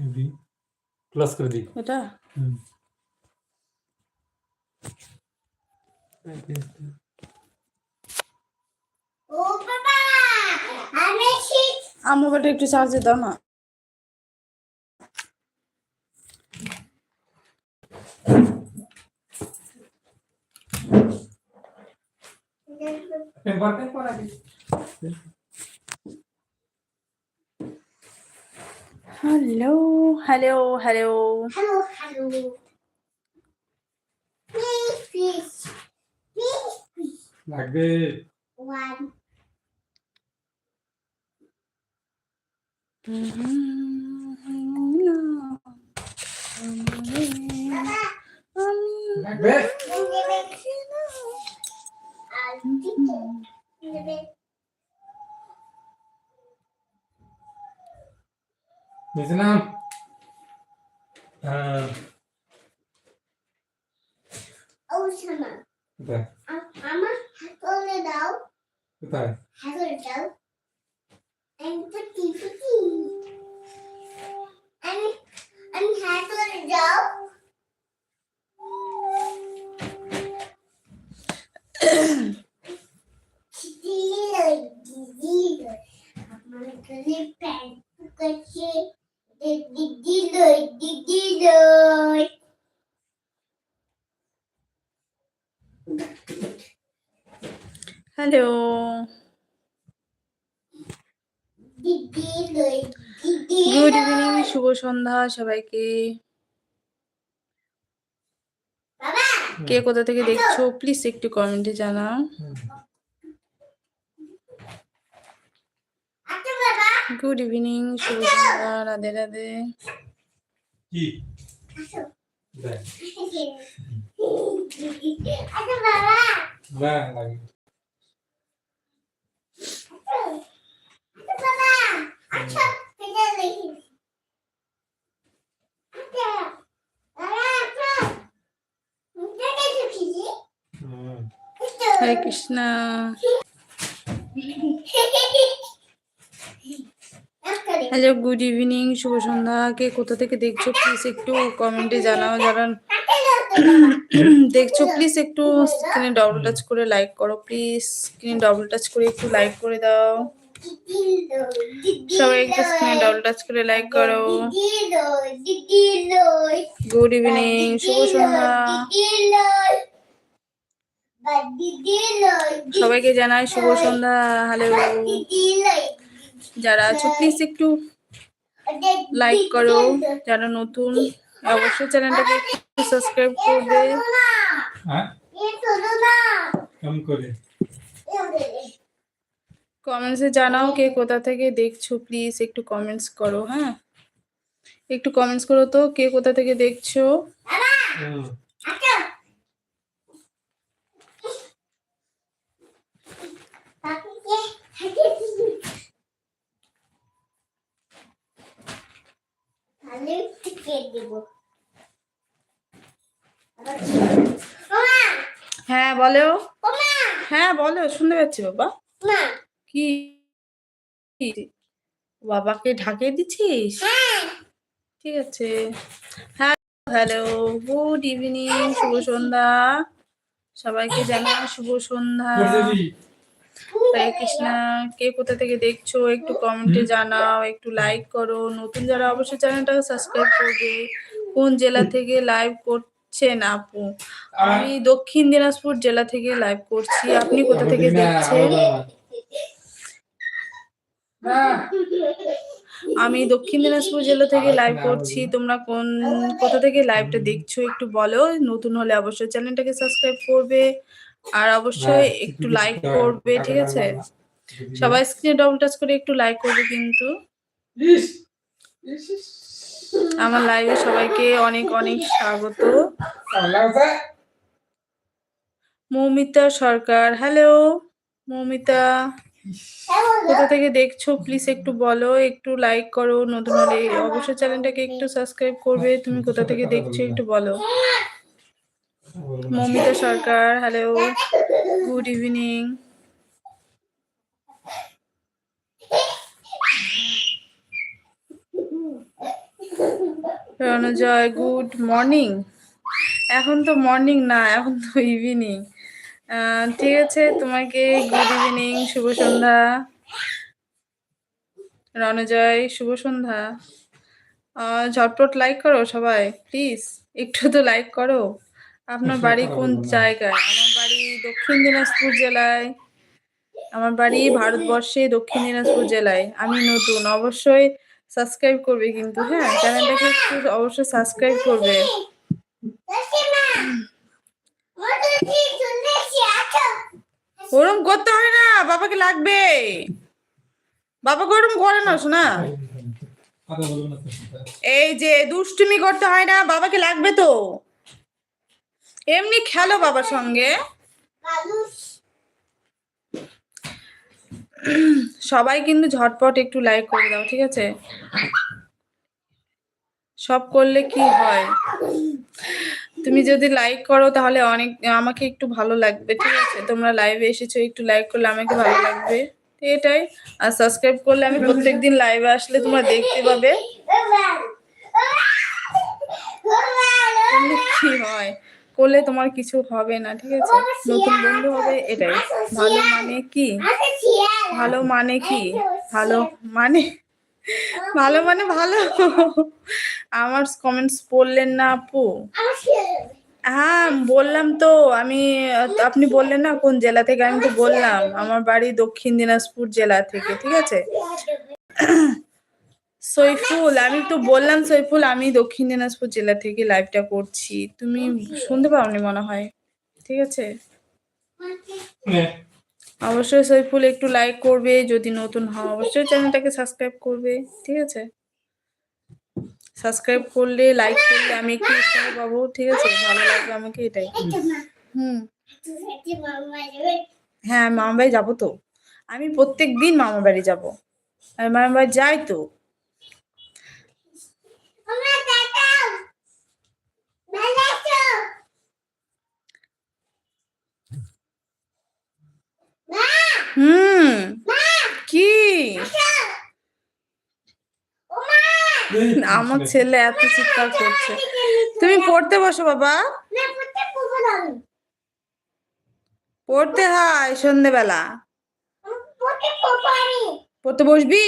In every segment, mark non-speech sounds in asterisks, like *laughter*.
Every class করে দিই এটা? হুম। ও বাবা আমি শিখ আমার মোবাইলটা একটু চার্জে দাও না। পেপার পেপার আগে hello hello hello hello hello please please please please লাগবে ওয়ান লাগবে নেবে আর দিতে নেবে বুঝলাম আমার হাতলে দাও। কোথায়? হাতলে দাও। আমি পুটি পুটি আমি আমি হাতলে দাও। শুভ সন্ধ্যা সবাইকে। কে কোথা থেকে দেখছ? প্লিজ একটু কমেন্টে জানাও। হুম। আচ্ছা বাবা! গুড ইভিনিং শুভ সন্ধ্যা রাধে রাধে। আচ্ছা বাবা! Hare Krishna hello good evening শুভ সন্ধ্যা। কে কোথা থেকে দেখছ প্লিজ একটু কমেন্টে জানাও, যারা *clears throat* দেখছ প্লিজ একটু স্ক্রিনে ডবল টাচ করে লাইক করো প্লিজ স্ক্রিনে ডবল টাচ করে একটু লাইক করে দাও। সবাই একটু স্ক্রিনে ডবল টাচ করে লাইক করো। গুড ইভিনিং শুভ সন্ধ্যা। সবাইকে জানাই শুভ সন্ধ্যা হ্যালো যারা আছো প্লিজ একটু লাইক করো যারা নতুন অবশ্যই চ্যানেলটাকে সাবস্ক্রাইব করবে। হ্যাঁ? কমেন্টসে জানাও কে কোথা থেকে দেখছ প্লিজ একটু কমেন্টস করো হ্যাঁ? একটু কমেন্টস করো তো কে কোথা থেকে দেখছ হুম তাহলে টিকে দেব হ্যাঁ বলো। হ্যাঁ বলো শুনতে পাচ্ছি বাবা। কি? বাবাকে ঢাকিয়ে দিচ্ছিস? হ্যাঁ। ঠিক আছে। হ্যাঁ হ্যালো গুড ইভিনিং শুভ সন্ধ্যা। সবাইকে জানাই শুভ সন্ধ্যা। হরে কৃষ্ণা কে কোথা থেকে দেখছ একটু কমেন্টে জানাও একটু লাইক করো। নতুন যারা অবশ্যই চ্যানেলটাকে সাবস্ক্রাইব করবে। কোন জেলা থেকে লাইভ করছেন আপু? আমি দক্ষিণ দিনাজপুর জেলা থেকে লাইভ করছি। আপনি কোথা থেকে দেখছেন? আমি দক্ষিণ দিনাজপুর জেলা থেকে লাইভ করছি। তোমরা কোন কোথা থেকে লাইভটা দেখছ একটু বলো। নতুন হলে অবশ্যই চ্যানেলটাকে সাবস্ক্রাইব করবে। আর অবশ্যই একটু লাইক করবে ঠিক আছে? সবাই স্ক্রিনে ডবল টাচ করে একটু লাইক করবে কিন্তু। আমার লাইভে সবাইকে অনেক অনেক স্বাগত। মৌমিতা সরকার হ্যালো মৌমিতা। কোথা থেকে দেখছ? প্লিজ একটু বলো একটু লাইক করো। নতুন হলে অবশ্যই চ্যানেলটাকে একটু সাবস্ক্রাইব করবে। তুমি কোথা থেকে দেখছ একটু বলো। Moumita Sarkar hello good evening Ranjoy good morning এখন তো মর্নিং না, এখন তো ইভিনিং ঠিক আছে, তোমাকে গুড ইভিনিং শুভ সন্ধ্যা। রণজয়, শুভ সন্ধ্যা। ঝটপট লাইক করো সবাই প্লিজ একটু তো লাইক করো। আপনার বাড়ি কোন জায়গায়? আমার বাড়ি দক্ষিণ দিনাজপুর জেলায়। আমার বাড়ি ভারতবর্ষে দক্ষিণ দিনাজপুর জেলায়। আমি নতুন। অবশ্যই সাবস্ক্রাইব করবে কিন্তু হ্যাঁ? চ্যানেলটাকে একটু অবশ্যই সাবস্ক্রাইব করবে। ওরম করতে হয় না বাবাকে লাগবে। বাবা গরম করে না শোনা। এই যে দুষ্টুমি করতে হয় না বাবাকে লাগবে তো। এমনি খেলো বাবার সঙ্গে। সবাই কিন্তু ঝটপট একটু লাইক করে দাও, ঠিক আছে? সব করলে কি হয়? তুমি যদি লাইক করো তাহলে অনেক, আমাকে একটু ভালো লাগবে, ঠিক আছে? তোমরা লাইভে এসেছ, একটু লাইক করলে আমাকে ভালো লাগবে। এটাই। আর সাবস্ক্রাইব করলে আমি প্রত্যেকদিন লাইভে আসলে তোমরা দেখতে পাবে। কি হয়? করলে তোমার কিছু হবে না ঠিক আছে? নতুন বন্ধু হবে এটাই। ভালো মানে কি? ভালো মানে কি? ভালো মানে? ভালো মানে ভালো। আমার কমেন্টস পড়লেন না আপু। হ্যাঁ বললাম তো আমি আপনি বললেন না কোন জেলা থেকে? আমি তো বললাম আমার বাড়ি দক্ষিণ দিনাজপুর জেলা থেকে ঠিক আছে। সৈফুল আমি তো বললাম সৈফুল আমি দক্ষিণ দিনাজপুর জেলা থেকে লাইভটা করছি। তুমি শুনতে পাওনি মনে হয় ঠিক আছে? অবশ্যই সৈফুল একটু লাইক করবে যদি নতুন হও অবশ্যই চ্যানেলটাকে সাবস্ক্রাইব করবে ঠিক আছে? সাবস্ক্রাইব করলে লাইক করলে আমি একটু উৎসাহ পাবো ঠিক আছে? ভালো লাগবে আমাকে এটাই। হুম। হ্যাঁ মামা বাড়ি যাব তো। আমি প্রত্যেক দিন মামা বাড়ি যাব। আমি মামা বাড়ি যাই তো হুম কি এই, *laughs* আমার ছেলে এত চিৎকার করছে। তুমি পড়তে বসো বাবা। পড়তে হয় সন্ধেবেলা। পড়তে বসবি?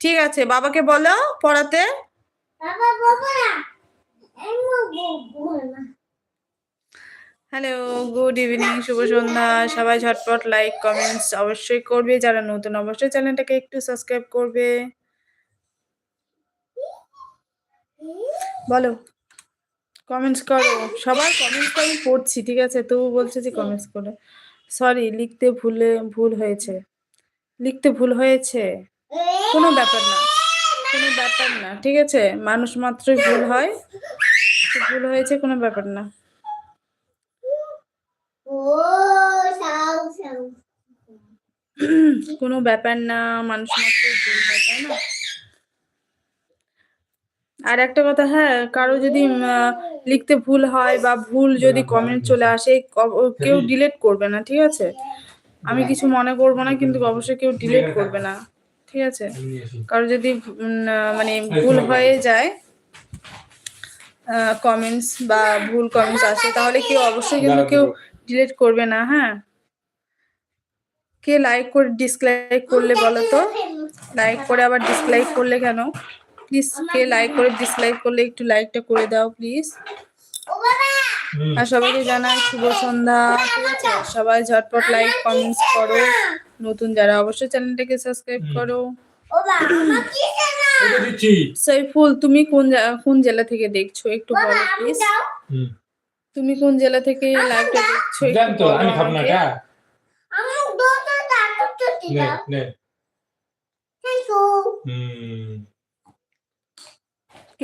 ঠিক আছে বাবাকে বলো পড়াতে। হ্যালো গুড ইভিনিং শুভ সন্ধ্যা। সবাই ঝটপট লাইক কমেন্টস অবশ্যই করবে। যারা নতুন অবশ্যই চ্যানেলটাকে একটু সাবস্ক্রাইব করবে। বলো। কমেন্টস করো। সবার কমেন্টস তো আমি পড়ছি ঠিক আছে? তবু বলছে যে কমেন্টস করে। সরি লিখতে ভুলে ভুল হয়েছে। লিখতে ভুল হয়েছে? কোনো ব্যাপার না। কোনো ব্যাপার না ঠিক আছে? মানুষ মাত্রই ভুল হয়। ভুল হয়েছে কোনো ব্যাপার না। কোনো ব্যাপার না মানুষ মাত্রই ভুল হয় তাই না? আর একটা কথা হ্যাঁ কারও যদি লিখতে ভুল হয় বা ভুল যদি কমেন্ট চলে আসে কেউ ডিলেট করবে না ঠিক আছে? আমি কিছু মনে করব না কিন্তু অবশ্যই কেউ ডিলেট করবে না ঠিক আছে? কারও যদি মানে ভুল হয়ে যায় কমেন্টস বা ভুল কমেন্টস আসে তাহলে কেউ অবশ্যই কিন্তু কেউ ডিলেট করবে না হ্যাঁ? কে লাইক করে ডিসলাইক করলে বলো তো? লাইক করে আবার ডিসলাইক করলে কেন? প্লিজ কে লাইক করে ডিসলাইক করলে একটু লাইকটা করে দাও প্লিজ ও বাবা হুম, আর সবাইকে জানাই শুভ সন্ধ্যা ঠিক আছে? সবাই ঝটপট লাইক কমেন্টস করো। নতুন যারা অবশ্যই চ্যানেলটাকে সাবস্ক্রাইব করো। ও বাবা কি জানা এটা দিচ্ছি। সৈফুল তুমি কোন কোন জেলা থেকে দেখছ? একটু বলো প্লিজ তুমি কোন জেলা থেকে লাইভটা দেখছ? একটু জান তো আমি খাব না আমাকে। কা আমি দুটো দাও তো নে নে। থ্যাংক হুম।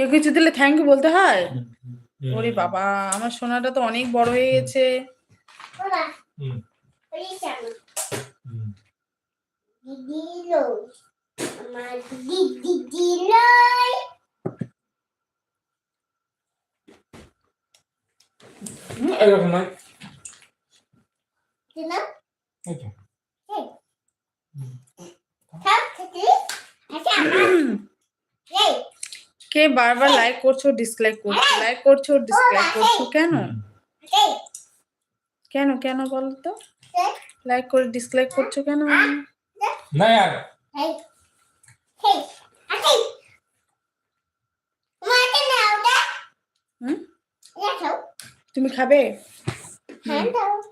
কেউ কিছু দিলে থ্যাংক ইউ বলতে হয়? ওরে বাবা আমার সোনাটা তো অনেক বড় হয়ে গেছে। এরকম নয় কেনা কে বারবার লাইক করছ ডিসলাইক করছ? লাইক করছ ডিসলাইক করছ কেন? কেন কেন বলো তো লাইক করে ডিসলাইক করছ কেন? না यार. তুমি খাবে? Hand out.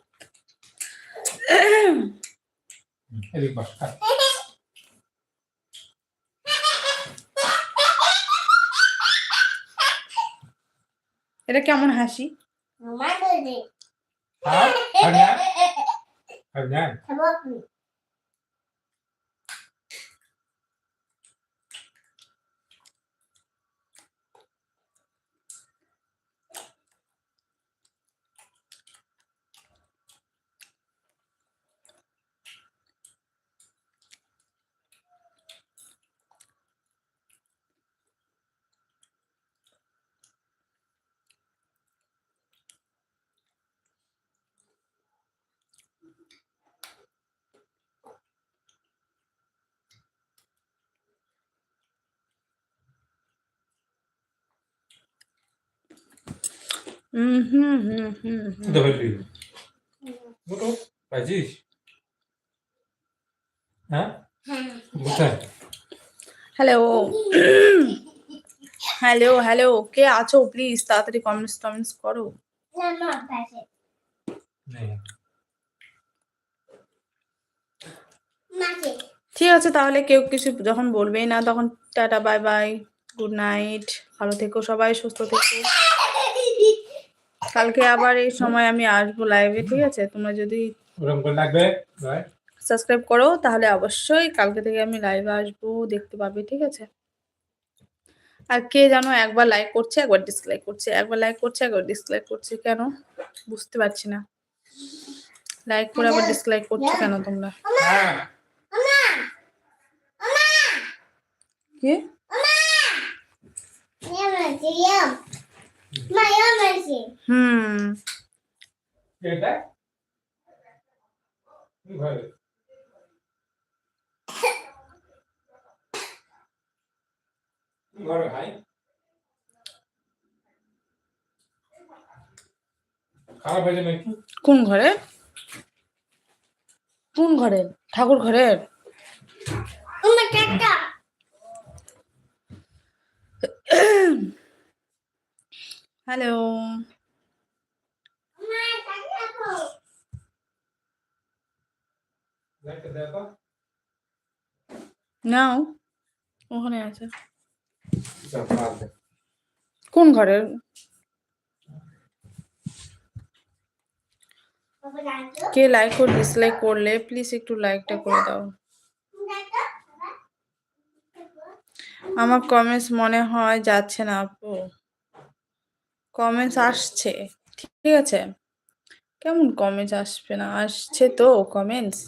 এদিক বস এটা কেমন হাসি? Mama, হুম হুম হুম পাইছিস? হ্যাঁ? কোথায় হ্যালো হ্যালো হ্যালো কে আছো? প্লিজ তাড়াতাড়ি কমেন্টস টমেন্টস করো. ঠিক আছে তাহলে কেউ কিছু যখন বলবেই না তখন tata bye bye good night ভালো থেকো সবাই সুস্থ থেকো। কালকে আবার এই সময় আমি আসব লাইভে ঠিক আছে তোমরা যদি সাবস্ক্রাইব করো তাহলে অবশ্যই কালকে থেকে আমি লাইভে আসব দেখতে পাবে ঠিক আছে আর কে জানো একবার লাইক করছে একবার ডিসলাইক করছে একবার লাইক করছে একবার ডিসলাইক করছে কেন বুঝতে পারছি না লাইক করে আবার ডিসলাইক করছ কেন তোমরা হ্যাঁ কি হুম। এটা? ঘরে ঘরে ভাই? খারাপ কোন ঘরে? কোন ঘরে? ঠাকুর ঘরের? হ্যালো। নাও, ওখানে আছে। কোন ঘরের? কে লাইক ও ডিসলাইক করলে প্লিজ একটু লাইকটা করে দাও। আমার কমেন্টস মনে হয় যাচ্ছে না আপু। কমেন্টস আসছে, ঠিক আছে? কেমন কমেন্টস আসবে না? আসছে তো কমেন্টস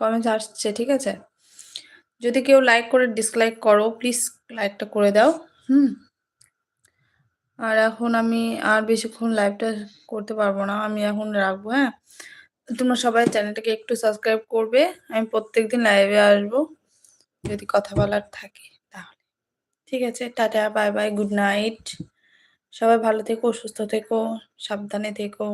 কমেন্টস আসছে, ঠিক আছে? যদি কেউ লাইক করে ডিসলাইক করো প্লিজ লাইকটা করে দাও, হুম? আর এখন আমি আর বেশিক্ষণ লাইভটা করতে পারব না, আমি এখন রাখব হ্যাঁ? তোমরা সবাই চ্যানেলটাকে একটু সাবস্ক্রাইব করবে, আমি প্রত্যেকদিন লাইভে আসব, যদি কথা বলার থাকে। ঠিক আছে tata bye bye good night সবাই ভালো থেকো সুস্থ থেকো সাবধানে থেকো।